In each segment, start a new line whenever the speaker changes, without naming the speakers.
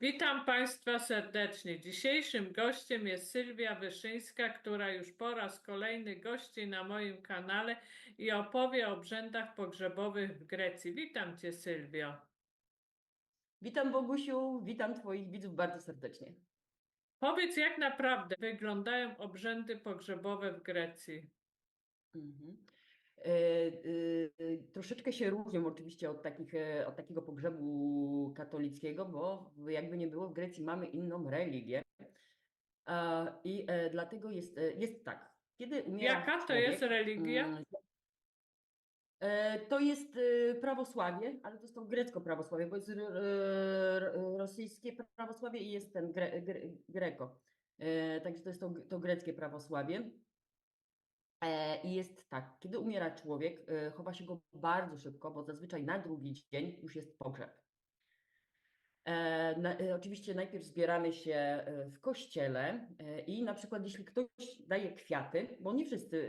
Witam Państwa serdecznie. Dzisiejszym gościem jest Sylwia Wyszyńska, która już po raz kolejny gości na moim kanale i opowie o obrzędach pogrzebowych w Grecji. Witam Cię, Sylwio.
Witam Bogusiu, witam Twoich widzów bardzo serdecznie.
Powiedz, jak naprawdę wyglądają obrzędy pogrzebowe w Grecji?
Mhm. E, e, troszeczkę się różnią oczywiście od, takich, e, od takiego pogrzebu katolickiego, bo jakby nie było w Grecji mamy inną religię. E, I e, dlatego jest, e, jest tak. Kiedy umiera
Jaka to
człowiek,
jest religia?
mm, E, To jest e, prawosławie, ale to jest to grecko prawosławie, bo jest ro- ro- ro- rosyjskie prawosławie i jest ten gre, gre, greko. E, Także to jest to, to greckie prawosławie. E, I jest tak, kiedy umiera człowiek, e, chowa się go bardzo szybko, bo zazwyczaj na drugi dzień już jest pogrzeb. E, na, oczywiście najpierw zbieramy się w kościele i na przykład jeśli ktoś daje kwiaty, bo nie wszyscy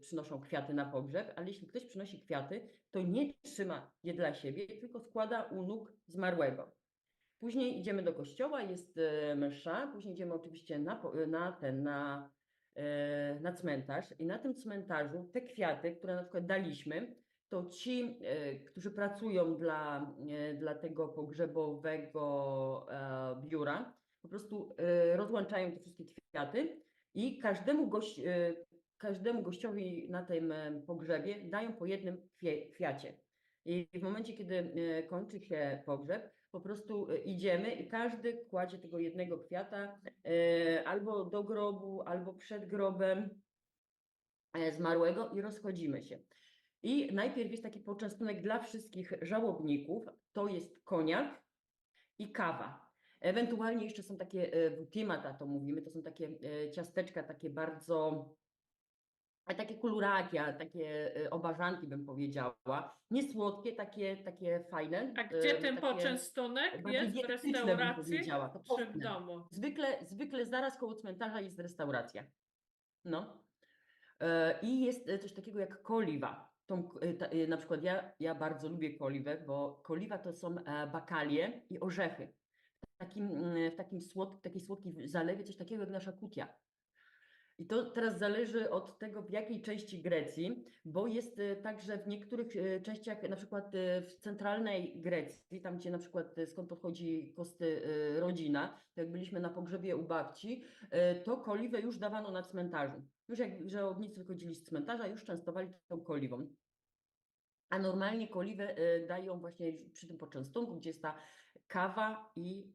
przynoszą kwiaty na pogrzeb, ale jeśli ktoś przynosi kwiaty, to nie trzyma je dla siebie, tylko składa u nóg zmarłego. Później idziemy do kościoła, jest msza, później idziemy oczywiście na, na ten, na, na cmentarz i na tym cmentarzu te kwiaty, które na przykład daliśmy, to ci, e, którzy pracują dla, e, dla tego pogrzebowego e, biura, po prostu e, rozłączają te wszystkie kwiaty i każdemu, gość, e, każdemu gościowi na tym e, pogrzebie dają po jednym kwiacie. I w momencie, kiedy e, kończy się pogrzeb, po prostu e, idziemy i każdy kładzie tego jednego kwiata e, albo do grobu, albo przed grobem e, zmarłego i rozchodzimy się. I najpierw jest taki poczęstunek dla wszystkich żałobników, to jest koniak i kawa. Ewentualnie jeszcze są takie wutimata, to mówimy, to są takie ciasteczka, takie bardzo, takie kulurakia, takie e, obażanki bym powiedziała. Nie słodkie, takie, takie fajne.
A gdzie
e,
ten
takie
poczęstunek jest? W restauracji czy w
postne.
domu?
Zwykle, zwykle zaraz koło cmentarza jest restauracja. No. E, I jest coś takiego jak koliwa. Tą, ta, na przykład ja, ja bardzo lubię koliwę, bo koliwa to są e, bakalie i orzechy. W takim, w takim słod, takiej słodkiej zalewie coś takiego jak nasza kutia. I to teraz zależy od tego, w jakiej części Grecji, bo jest e, tak, że w niektórych e, częściach, na przykład e, w centralnej Grecji, tam gdzie na przykład skąd pochodzi kosty rodzina, to jak byliśmy na pogrzebie u babci, to koliwę już dawano na cmentarzu. Już jak żałobnicy wychodzili z cmentarza, już częstowali tą koliwą. A normalnie koliwę dają właśnie przy tym poczęstunku, gdzie jest ta kawa i,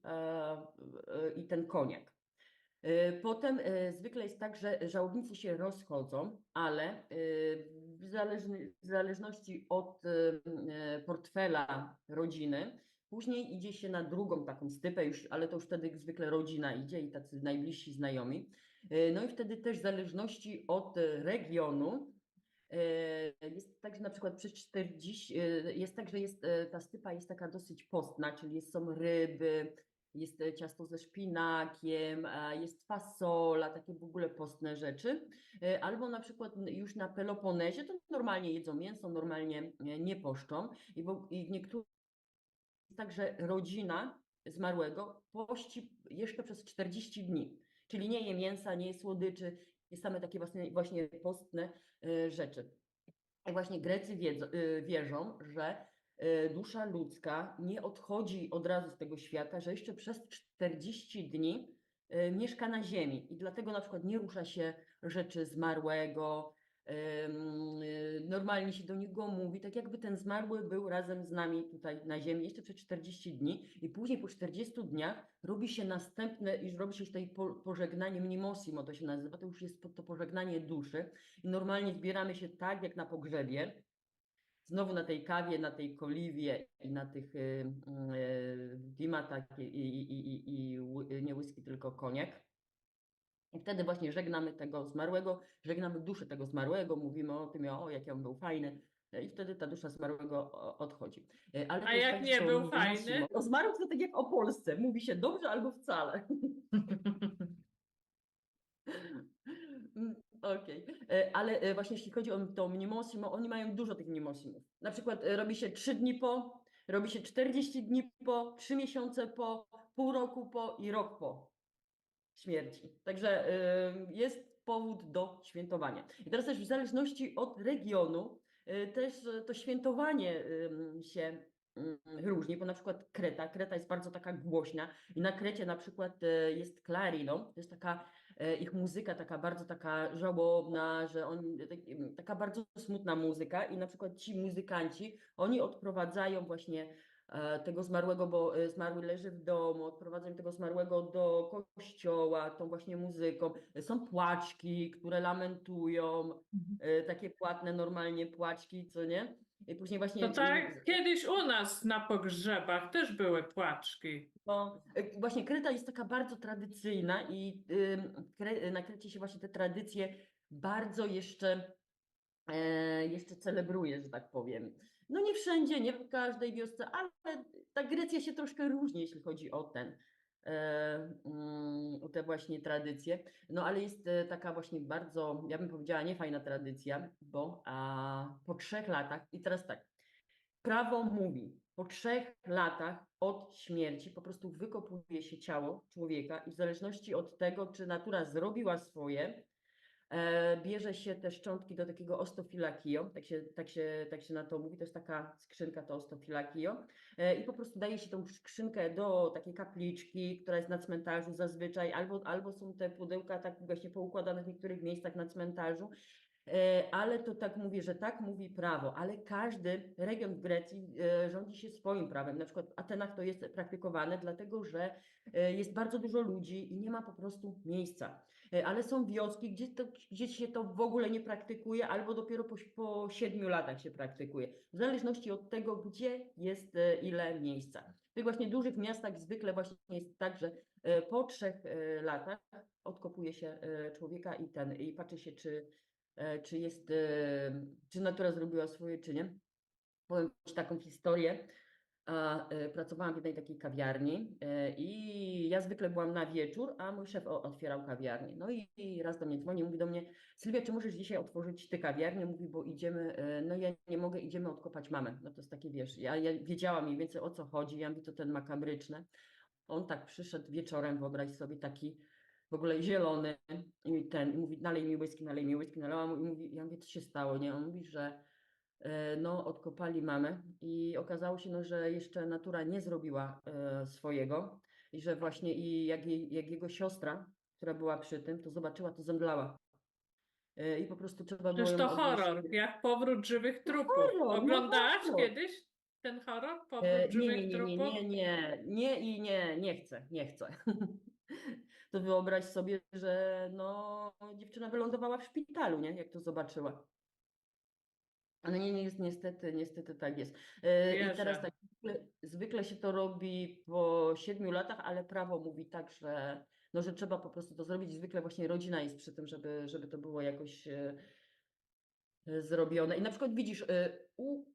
i ten koniak. E, Potem e, zwykle jest tak, że żałobnicy się rozchodzą, ale e, w zależności od portfela rodziny, później idzie się na drugą taką stypę, już, ale to już wtedy zwykle rodzina idzie i tacy najbliżsi znajomi. No i wtedy też w zależności od regionu jest tak, że na przykład przez 40, e, jest tak, że jest, ta stypa jest taka dosyć postna, czyli są ryby, jest e, ciasto ze szpinakiem, jest fasola, takie w ogóle postne rzeczy. E, Albo na przykład już na Peloponezie to normalnie jedzą mięso, normalnie e, nie poszczą. I, w, i w niektórych jest tak, że rodzina zmarłego pości jeszcze przez 40 dni. Czyli nie je mięsa, nie je słodyczy, jest same takie właśnie, właśnie postne rzeczy. I właśnie Grecy wiedzą, wierzą, że dusza ludzka nie odchodzi od razu z tego świata, że jeszcze przez 40 dni y, mieszka na ziemi. I dlatego na przykład nie rusza się rzeczy zmarłego, y, normalnie się do niego mówi, tak jakby ten zmarły był razem z nami tutaj na ziemi jeszcze przez 40 dni. I później po 40 dniach robi się następne, już robi się tutaj po, pożegnanie mnemosimo to się nazywa, to już jest to pożegnanie duszy. I normalnie zbieramy się tak jak na pogrzebie, znowu na tej kawie, na tej koliwie i na tych y, y, dimatach i, i, i, i, nie whisky, tylko koniak. I wtedy właśnie żegnamy tego zmarłego, żegnamy duszę tego zmarłego, mówimy o tym, o jak on był fajny. e, I wtedy ta dusza zmarłego odchodzi. E, Ale
A jak
tak,
nie był fajny?
O zmarłych to tak jak o Polsce, mówi się dobrze albo wcale. Mm, Okej, E, ale e, właśnie jeśli chodzi o to mnemosimo, oni mają dużo tych mnemosimów. Na przykład e, robi się 3 dni po, robi się 40 dni po, 3 miesiące po, pół roku po i rok po śmierci. Także jest powód do świętowania. I teraz też w zależności od regionu też to świętowanie się ym, różni, bo na przykład Kreta, Kreta jest bardzo taka głośna i na Krecie na przykład jest Clarino, to jest taka ich muzyka taka bardzo taka żałobna, że oni, tak- taka bardzo smutna muzyka i na przykład ci muzykanci, oni odprowadzają właśnie e, tego zmarłego, bo e, zmarły leży w domu, odprowadzają tego zmarłego do kościoła tą właśnie muzyką. Są płaczki, które lamentują, e, takie płatne normalnie płaczki, co nie? I później właśnie
To tak, kiedyś u nas na pogrzebach też były płaczki.
No, e, właśnie Kreta jest taka bardzo tradycyjna i Kre- na Krecie się właśnie te tradycje bardzo jeszcze, e, jeszcze celebruje, że tak powiem. No nie wszędzie, nie w każdej wiosce, ale ta Grecja się troszkę różni, jeśli chodzi o ten, te właśnie tradycje. No ale jest e, taka właśnie bardzo, ja bym powiedziała, niefajna tradycja, bo a, po trzech latach, i teraz tak, Prawo mówi, po trzech latach od śmierci po prostu wykopuje się ciało człowieka i w zależności od tego, czy natura zrobiła swoje, e, bierze się te szczątki do takiego ostofilakio, tak się, tak, się, tak się na to mówi, to jest taka skrzynka to ostofilakio e, i po prostu daje się tą skrzynkę do takiej kapliczki, która jest na cmentarzu zazwyczaj, albo, albo są te pudełka tak właśnie poukładane w niektórych miejscach na cmentarzu, E, ale to tak mówię, że tak mówi prawo, ale każdy region w Grecji e, rządzi się swoim prawem. Na przykład w Atenach to jest praktykowane, dlatego że e, jest bardzo dużo ludzi i nie ma po prostu miejsca. E, Ale są wioski, gdzie, to, gdzie się to w ogóle nie praktykuje, albo dopiero po, po siedmiu latach się praktykuje. W zależności od tego, gdzie jest e, ile miejsca. W tych właśnie dużych miastach zwykle właśnie jest tak, że e, po trzech e, latach odkopuje się e, człowieka i ten, i patrzy się, czy e, czy jest, e, czy natura zrobiła swoje, czy nie. Powiem taką historię. E, pracowałam w jednej takiej kawiarni e, i ja zwykle byłam na wieczór, a mój szef otwierał kawiarnię. No i, raz do mnie dzwoni, mówi do mnie, Sylwia, czy możesz dzisiaj otworzyć ty kawiarnię? Mówi, bo idziemy, e, no ja nie mogę, idziemy odkopać mamę. No to jest takie, wiesz, ja, ja wiedziałam mniej więcej o co chodzi, ja mówię, to ten makabryczne. On tak przyszedł wieczorem, wyobraź sobie, taki ogóle zielony i ten, i mówi, nalej mi whisky, nalej mi whisky, nalałam mu i mówi, ja mówię, co się stało, nie? On mówi, że e, no, odkopali mamę i okazało się, no, że jeszcze natura nie zrobiła e, swojego i że właśnie i jak, jej, jak jego siostra, która była przy tym, to zobaczyła, to zemdlała. E, I po prostu trzeba było
Przecież to horror, jak powrót żywych trupów.
horror, no
Oglądałaś
horror.
kiedyś ten horror? Powrót
E, nie,
żywych
nie, nie, nie,
trupów?
nie, nie, nie i nie, nie chcę, nie chcę. To wyobraź sobie, że no, dziewczyna wylądowała w szpitalu, nie? Jak to zobaczyła. Ale nie, nie jest niestety, niestety tak jest. E, I teraz tak, zwykle, zwykle się to robi po siedmiu latach, ale prawo mówi tak, że, no, że trzeba po prostu to zrobić. Zwykle właśnie rodzina jest przy tym, żeby, żeby to było jakoś e, zrobione. I na przykład widzisz, e, u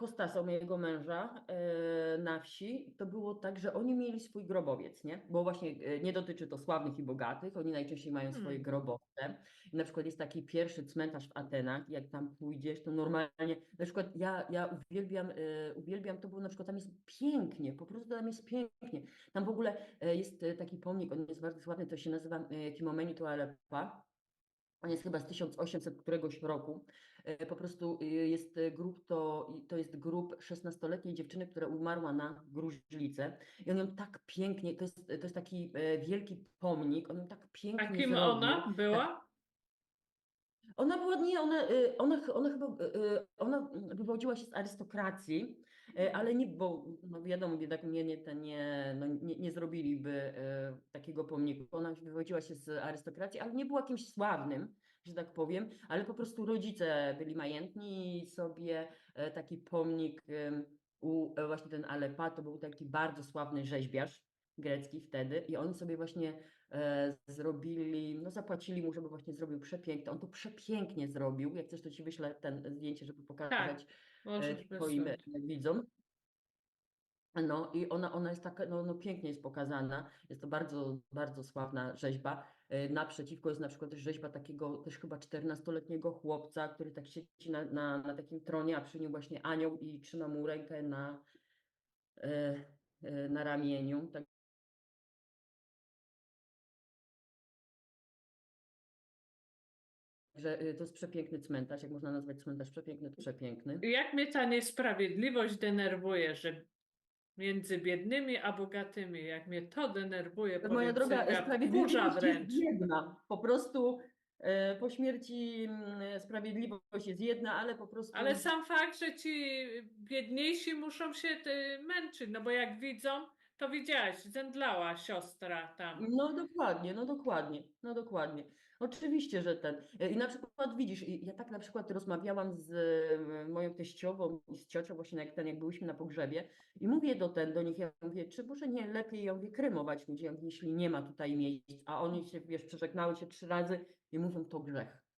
Kostasa, mojego męża, e, na wsi, to było tak, że oni mieli swój grobowiec, nie? Bo właśnie e, nie dotyczy to sławnych i bogatych, oni najczęściej mają swoje
Hmm.
grobowce. I na przykład jest taki pierwszy cmentarz w Atenach, jak tam pójdziesz, to normalnie, na przykład ja, ja uwielbiam, e, uwielbiam to, bo na przykład tam jest pięknie, po prostu tam jest pięknie. Tam w ogóle jest taki pomnik, on jest bardzo sławny, to się nazywa Kimomeni Alepa. On jest chyba z 1800 któregoś roku. E, Po prostu y, jest e, grób, to, to jest grób 16-letniej dziewczyny, która umarła na gruźlicę. I on ją tak pięknie, to jest, to jest taki e, wielki pomnik, on ją tak
A
pięknie
kim
zrobił.
ona była?
Ona była, nie, ona, ona, ona chyba, ona wywodziła się z arystokracji, ale nie, bo no wiadomo, biedak nie, nie, te nie, no nie, nie zrobiliby takiego pomniku. Ona wywodziła się z arystokracji, ale nie była kimś sławnym, że tak powiem, ale po prostu rodzice byli majętni i sobie e, taki pomnik u, e, właśnie ten Alepa, to był taki bardzo sławny rzeźbiarz grecki wtedy i oni sobie właśnie e, zrobili, no zapłacili mu, żeby właśnie zrobił przepięknie. On to przepięknie zrobił. Jak chcesz, to ci wyślę ten zdjęcie, żeby pokazać e,
Możesz
twoim e, widzom. No i ona, ona jest taka, no, no pięknie jest pokazana, jest to bardzo, bardzo sławna rzeźba. Y, naprzeciwko jest na przykład też rzeźba takiego też chyba 14-letniego chłopca, który tak siedzi na, na, na takim tronie, a przy nim właśnie anioł i trzyma mu rękę na, y, y, na ramieniu. Także to jest przepiękny cmentarz, jak można nazwać cmentarz przepiękny, to przepiękny.
Jak mnie ta niesprawiedliwość denerwuje, że między biednymi a bogatymi, jak mnie to denerwuje,
Moja
powiem
droga, sprawiedliwość
wkurza
jest
wręcz.
jedna. Po prostu e, po śmierci sprawiedliwość jest jedna, ale po prostu.
Ale sam fakt, że ci biedniejsi muszą się y, męczyć, no bo jak widzą, to widziałaś, zemdlała siostra tam.
No dokładnie, no dokładnie, no dokładnie. Oczywiście, że ten. I na przykład widzisz, ja tak na przykład rozmawiałam z e, moją teściową i z ciocią właśnie jak ten, jak byłyśmy na pogrzebie i mówię do ten, do nich, ja mówię, czy może nie lepiej, ja mówię, kremować jeśli nie ma tutaj miejsc, a oni się, wiesz, przeżegnały się trzy razy i mówią, to grzech.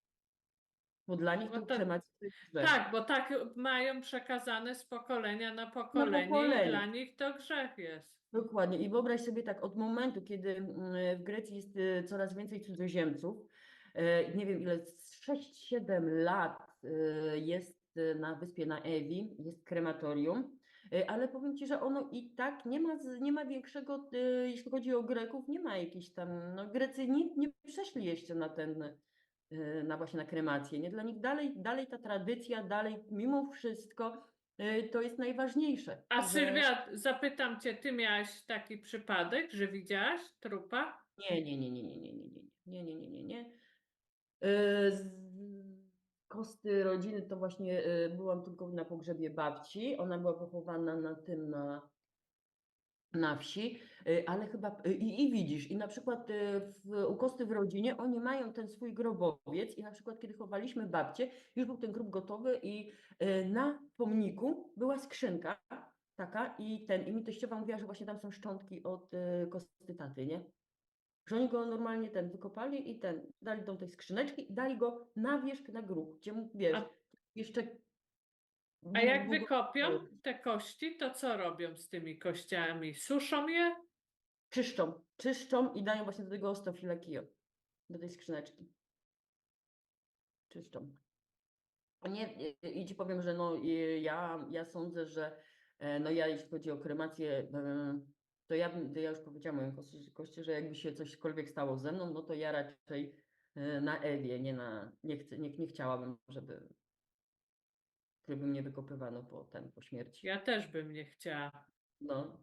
Bo dla nich
No
to
to-
to jest grzech.
Tak, bo tak mają przekazane z pokolenia na pokolenie i
pokolenie.
dla nich to grzech jest.
Dokładnie. I wyobraź sobie tak, od momentu, kiedy mm, w Grecji jest y, coraz więcej cudzoziemców, e, nie wiem ile, 6-7 lat y, jest y, na wyspie na Ewi, jest krematorium, y, ale powiem Ci, że ono i tak nie ma, nie ma większego, y, jeśli chodzi o Greków, nie ma jakiejś tam, no Grecy nie, nie przeszli jeszcze na ten, y, na właśnie na kremację, nie? Dla nich dalej, dalej ta tradycja, dalej mimo wszystko y, to jest najważniejsze.
A
że-
Sylwia, zapytam cię, ty miałaś taki przypadek, że widziałaś trupa?
Nie, nie, nie, nie, nie, nie, nie, nie, nie, nie, nie, nie, nie. E, kosty rodziny to właśnie e, byłam tylko na pogrzebie babci. Ona była pochowana na tym, na, na wsi, e, ale chyba e, i, i widzisz, i na przykład e, w, u kosty w rodzinie oni mają ten swój grobowiec i na przykład kiedy chowaliśmy babcię, już był ten grób gotowy i na pomniku była skrzynka taka i ten, i mi teściowa mówiła, że właśnie tam są szczątki od kosty taty, nie? Że oni go normalnie ten wykopali i ten, dali do tej skrzyneczki i dali go na wierzch na grób, gdzie mógł, wiesz,
A-
jeszcze...
A jak wykopią te kości, to co robią z tymi kościami? Suszą je?
Czyszczą, czyszczą i dają właśnie do tego ostofile kio, do tej skrzyneczki. Czyszczą. Nie, i- ci powiem, że no ja, ja sądzę, że e, no ja jeśli chodzi o kremację, e, to ja, to ja już powiedziałam moim kości, kości, że jakby się cośkolwiek stało ze mną, no to ja raczej e, na Ewie, nie na, nie, chcę, nie, nie chciałabym, żeby, żeby mnie wykopywano po ten, po śmierci.
Ja też bym nie chciała.
No,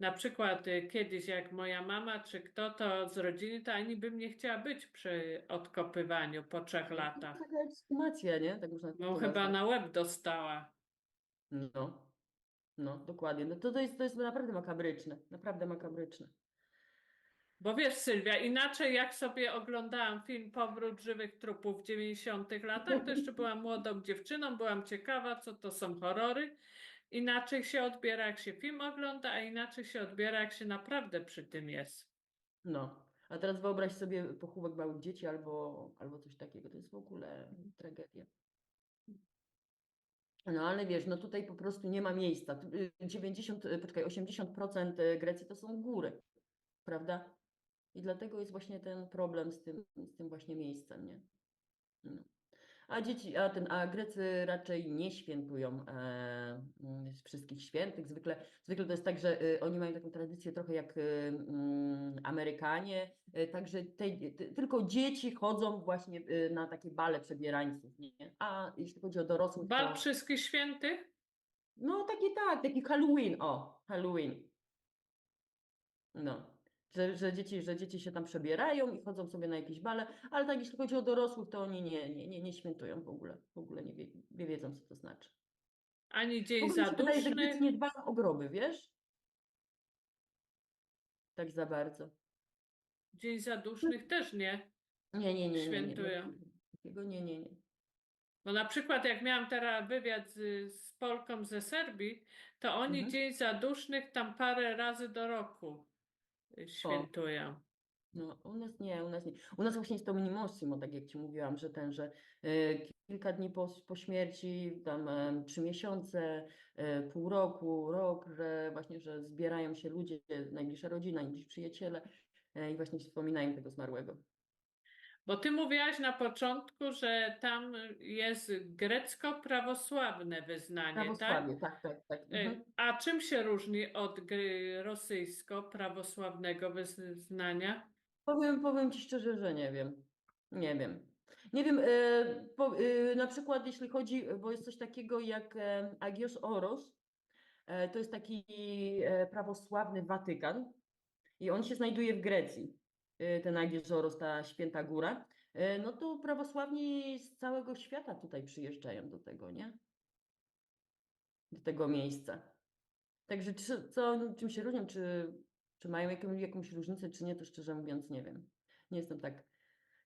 Na przykład y, kiedyś jak moja mama czy kto to z rodziny, to ani bym nie chciała być przy odkopywaniu po trzech latach.
taka ekshumacja, nie? Tak można
No chyba
nazwać.
na łeb dostała.
No, no, dokładnie. No to, to, jest, to jest naprawdę makabryczne, naprawdę makabryczne.
Bo wiesz, Sylwia, inaczej jak sobie oglądałam film Powrót żywych trupów w 90 latach, to jeszcze byłam młodą dziewczyną, byłam ciekawa, co to są horrory. Inaczej się odbiera, jak się film ogląda, a inaczej się odbiera, jak się naprawdę przy tym jest.
No, a teraz wyobraź sobie pochówek małych dzieci albo, albo coś takiego. To jest w ogóle tragedia. No ale wiesz, no tutaj po prostu nie ma miejsca. Tu, y, 90, y, poczekaj, 80% Grecji to są góry, prawda? I dlatego jest właśnie ten problem z tym, z tym właśnie miejscem, nie? No. A dzieci, a ten, a Grecy raczej nie świętują e, wszystkich świętych. Zwykle, zwykle to jest tak, że y, oni mają taką tradycję trochę jak y, mm, Amerykanie, y, także te, ty, tylko dzieci chodzą właśnie y, na takie bale przebierańców, nie? A jeśli chodzi o dorosłych,
Bal
to,
wszystkich świętych?
no taki tak, taki Halloween, o, Halloween. No. Że, że, dzieci, że dzieci się tam przebierają i chodzą sobie na jakieś bale, ale tak jeśli chodzi o dorosłych, to oni nie, nie, nie, nie świętują w ogóle. W ogóle nie, wie, nie wiedzą, co to znaczy.
Ani dzień
się wydaje, że
zaduszny?
Grecy nie dbają o groby, wiesz? Tak za bardzo.
Dzień zadusznych też nie.
Nie, nie, nie. nie, nie,
Świętują.
Takiego nie, nie, nie.
Bo na przykład jak miałam teraz wywiad z, z Polką ze Serbii, to oni
Mhm.
Dzień Zadusznych tam parę razy do roku y, świętują.
No, u nas nie, u nas nie. U nas właśnie jest to minimissimo, tak jak Ci mówiłam, że ten, że e, kilka dni po, po śmierci, tam e, trzy miesiące, e, pół roku, rok, że właśnie, że zbierają się ludzie, najbliższa rodzina, najbliżsi przyjaciele e, i właśnie wspominają tego zmarłego.
Bo ty mówiłaś na początku, że tam jest grecko-prawosławne wyznanie, tak?
Prawosławie, tak, tak, tak.
Y,
Mhm.
A czym się różni od rosyjsko-prawosławnego wyznania?
Powiem, powiem Ci szczerze, że nie wiem. Nie wiem. Nie wiem, e, po, e, na przykład jeśli chodzi, bo jest coś takiego jak e, Agios Oros, e, to jest taki e, prawosławny Watykan i on się znajduje w Grecji, ten Agios Oros, ta święta góra, e, no to prawosławni z całego świata tutaj przyjeżdżają do tego, nie? Do tego miejsca. Także czy, co, czym się różnią, czy, czy mają jakąś, jakąś różnicę, czy nie, to szczerze mówiąc nie wiem. Nie jestem tak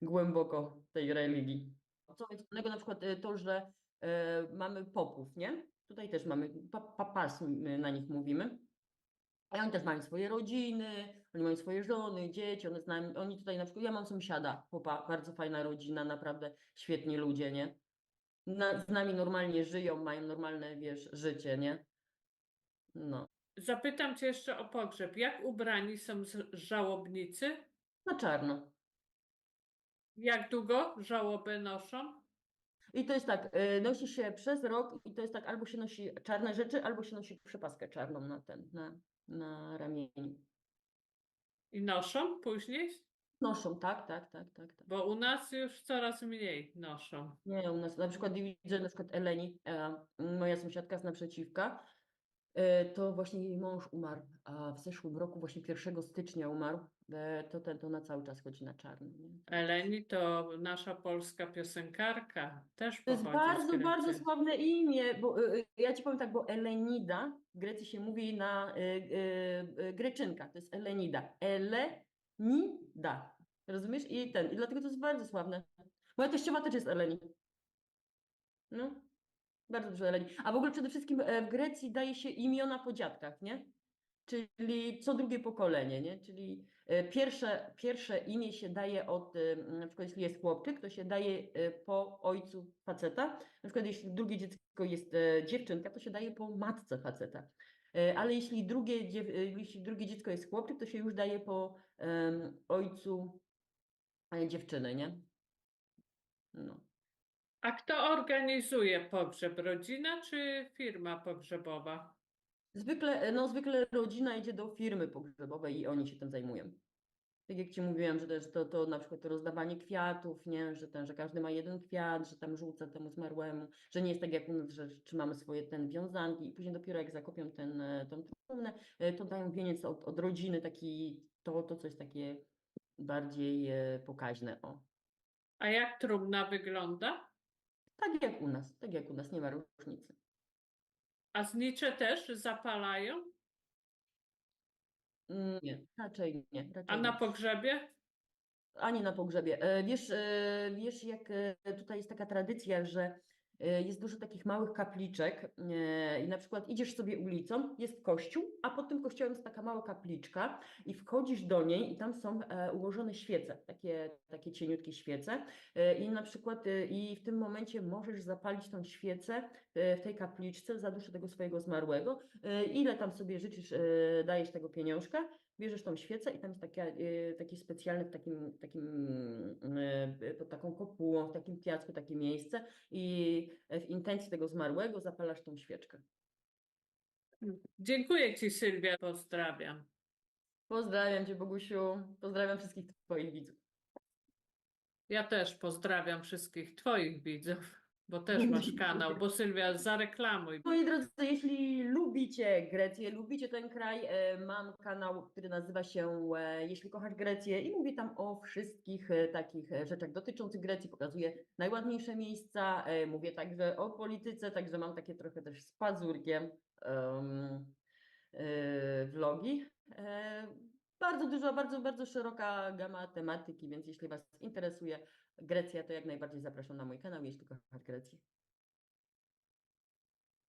głęboko tej religii. Co jest innego na przykład y, to, że e, mamy popów, nie? Tutaj też mamy pa, papas, my na nich mówimy. I oni też mają swoje rodziny, oni mają swoje żony, dzieci, one z nami, oni tutaj na przykład, ja mam sąsiada, popa, bardzo fajna rodzina, naprawdę świetni ludzie, nie? Na, z nami normalnie żyją, mają normalne, wiesz, życie, nie? No,
Zapytam cię jeszcze o pogrzeb. Jak ubrani są żałobnicy?
na czarno.
Jak długo żałobę noszą?
I to jest tak, y, nosi się przez rok i to jest tak, albo się nosi czarne rzeczy, albo się nosi przepaskę czarną na ten, na, na ramieniu.
I noszą później?
Noszą, tak, tak, tak, tak, tak.
Bo u nas już coraz mniej noszą.
Nie, u nas na przykład widzę na przykład Eleni, e, moja sąsiadka z naprzeciwka, to właśnie jej mąż umarł, a w zeszłym roku właśnie 1 stycznia umarł, e, to ten, to na cały czas chodzi na czarno, nie?
Eleni to nasza polska piosenkarka. Też
To jest bardzo, bardzo sławne imię, bo y, ja ci powiem tak, bo Elenida w Grecji się mówi na y, y, greczynka, to jest Elenida. Elenida. Rozumiesz? I ten, i dlatego to jest bardzo sławne. Moja teściowa też jest Eleni. No, bardzo dużo Eleni. A w ogóle przede wszystkim e, w Grecji daje się imiona po dziadkach, nie? Czyli co drugie pokolenie, nie? Czyli e, pierwsze, pierwsze imię się daje od, e, na przykład jeśli jest chłopczyk, to się daje po ojcu faceta. Na przykład jeśli drugie dziecko jest dziewczynka, to się daje po matce faceta. Ale jeśli drugie, jeśli drugie dziecko jest chłopczyk, to się już daje po em, ojcu dziewczyny, nie? No.
A kto organizuje pogrzeb? Rodzina czy firma pogrzebowa?
Zwykle, no zwykle rodzina idzie do firmy pogrzebowej i oni się tym zajmują. Tak jak ci mówiłem, że też to, to na przykład to rozdawanie kwiatów, nie, że ten, że każdy ma jeden kwiat, że tam rzuca temu zmarłemu, że nie jest tak jak u nas, że trzymamy swoje ten wiązanki i później dopiero jak zakopią ten, e, tą trumnę, e, to dają wieniec od, od rodziny, taki, to, to coś takie bardziej e, pokaźne, o.
A jak trumna wygląda?
Tak jak u nas, tak jak u nas, nie ma różnicy.
A znicze też zapalają?
Nie, raczej nie.
A
Raczej
na
nie.
pogrzebie?
Ani na pogrzebie. E, Wiesz, e, wiesz, jak e, tutaj jest taka tradycja, że jest dużo takich małych kapliczek e, i na przykład idziesz sobie ulicą, jest kościół, a pod tym kościołem jest taka mała kapliczka i wchodzisz do niej i tam są e, ułożone świece, takie, takie cieniutkie świece E, i na przykład i w tym momencie możesz zapalić tą świecę w tej kapliczce za duszę tego swojego zmarłego. Ile tam sobie życzysz, dajesz tego pieniążka, bierzesz tą świecę i tam jest taka, e, taki specjalny w takim, takim e, pod taką kopułą, w takim piasku takie miejsce i w intencji tego zmarłego zapalasz tą świeczkę.
Dziękuję Ci, Sylwia. Pozdrawiam.
Pozdrawiam Cię, Bogusiu. Pozdrawiam wszystkich Twoich widzów.
Ja też pozdrawiam wszystkich Twoich widzów, bo też masz kanał, bo Sylwia, zareklamuj.
Moi drodzy, jeśli lubicie Grecję, lubicie ten kraj, e, mam kanał, który nazywa się e, Jeśli kochasz Grecję i mówię tam o wszystkich e, takich rzeczach dotyczących Grecji, pokazuję najładniejsze miejsca, mówię także o polityce, także mam takie trochę też z pazurkiem em, e, vlogi. Bardzo dużo, bardzo, bardzo szeroka gama tematyki, więc jeśli Was interesuje Grecja, to jak najbardziej zapraszam na mój kanał, jeśli kochasz Grecję.